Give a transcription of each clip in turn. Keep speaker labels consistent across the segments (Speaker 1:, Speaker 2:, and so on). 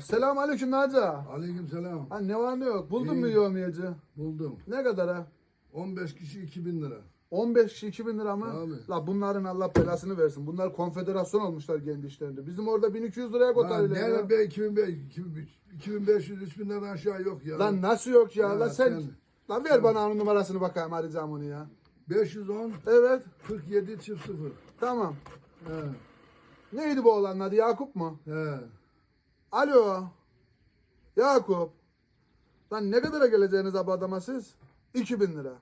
Speaker 1: Selamun aleyküm Naci.
Speaker 2: Aleyküm selam.
Speaker 1: Ha ne var ne yok? Buldun
Speaker 2: İyi.
Speaker 1: mu yevmiyeci?
Speaker 2: Buldum.
Speaker 1: Ne kadar ha?
Speaker 2: 15 kişi 2000 lira.
Speaker 1: 15 kişi 2000 lira mı?
Speaker 2: Abi.
Speaker 1: La bunların Allah belasını versin. Bunlar konfederasyon olmuşlar kendi işlerinde. Bizim orada 1200 liraya
Speaker 2: Lan
Speaker 1: kotarıyorlar ya.
Speaker 2: nerede be 2005, 2500, 3000 liradan aşağı yok ya.
Speaker 1: Lan nasıl yok ya?
Speaker 2: Ya
Speaker 1: La sen...
Speaker 2: sen-
Speaker 1: Lan ver bana onun numarasını bakayım arayacağım onu ya.
Speaker 2: 510
Speaker 1: Evet.
Speaker 2: 47 çift 0.
Speaker 1: Tamam.
Speaker 2: He.
Speaker 1: Neydi bu oğlanın adı? Yakup mu?
Speaker 2: He.
Speaker 1: Alo. Yakup. Lan ne kadara geleceğiniz abi adama siz? 2000 lira.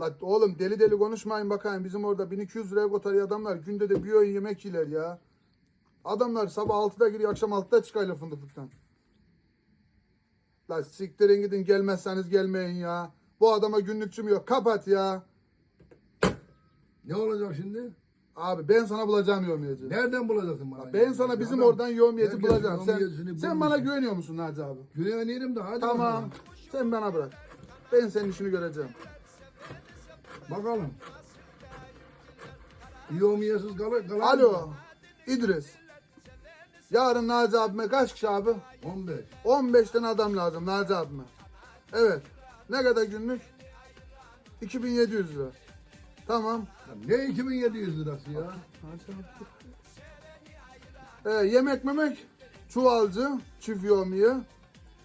Speaker 1: La oğlum deli deli konuşmayın bakayım. Bizim orada 1200 liraya kotarıyor adamlar. Günde de bir öğün yemek yiyorlar ya. Adamlar sabah 6'da giriyor akşam 6'da çıkıyorlar fındıklıktan. La siktirin gidin gelmezseniz gelmeyin ya. Bu adama günlükçüm yok. Kapat ya.
Speaker 2: Ne olacak şimdi?
Speaker 1: Abi ben sana bulacağım yevmiyeci.
Speaker 2: Nereden bulacaksın bana?
Speaker 1: Ben sana bizim
Speaker 2: Adam-
Speaker 1: oradan yevmiyeci
Speaker 2: Herkes
Speaker 1: bulacağım. Sen, sen
Speaker 2: bulmuş.
Speaker 1: bana güveniyor musun Naci abi?
Speaker 2: Güvenirim de hadi
Speaker 1: Tamam.
Speaker 2: bakalım.
Speaker 1: Sen bana bırak. Ben senin işini göreceğim.
Speaker 2: Bakalım. Yomiyesiz kalır. kalır
Speaker 1: Alo. İdris. Yarın Naci abime kaç kişi abi?
Speaker 2: 15.
Speaker 1: 15 tane adam lazım Naci abime. Evet. Ne kadar günlük? 2700 lira. Tamam.
Speaker 2: Ne 2700 lirası ya?
Speaker 1: Ee, yemek memek. Çuvalcı. Çift yomiye.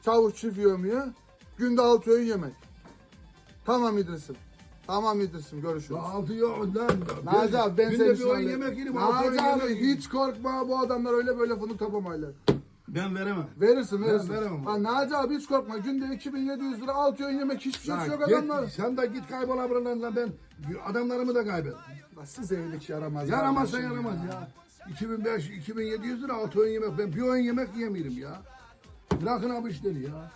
Speaker 1: Çavuş çift yomiye. Günde 6 öğün yemek. Tamam İdris'im. Tamam İdris'im görüşürüz.
Speaker 2: Altı yok lan.
Speaker 1: Naci abi ben
Speaker 2: Günde
Speaker 1: senin
Speaker 2: bir öğün yemek yerim. altı öğün
Speaker 1: Naci abi
Speaker 2: yerim.
Speaker 1: hiç korkma bu adamlar öyle böyle fındık toplamayla.
Speaker 2: Ben veremem.
Speaker 1: Verirsin verirsin.
Speaker 2: veremem.
Speaker 1: Ha, Naci abi hiç korkma günde 2700 lira 6 öğün yemek hiçbir şey
Speaker 2: Lan
Speaker 1: yok
Speaker 2: git,
Speaker 1: adamlar.
Speaker 2: sen de git kaybol ablandan lan ben adamlarımı da kaybet.
Speaker 1: La Size iyilik yaramaz.
Speaker 2: Yaramazsa
Speaker 1: kardeşim
Speaker 2: yaramaz ya. 2005 2700 lira altı öğün yemek ben bir öğün yemek yemiyorum ya. Bırakın abi işleri ya.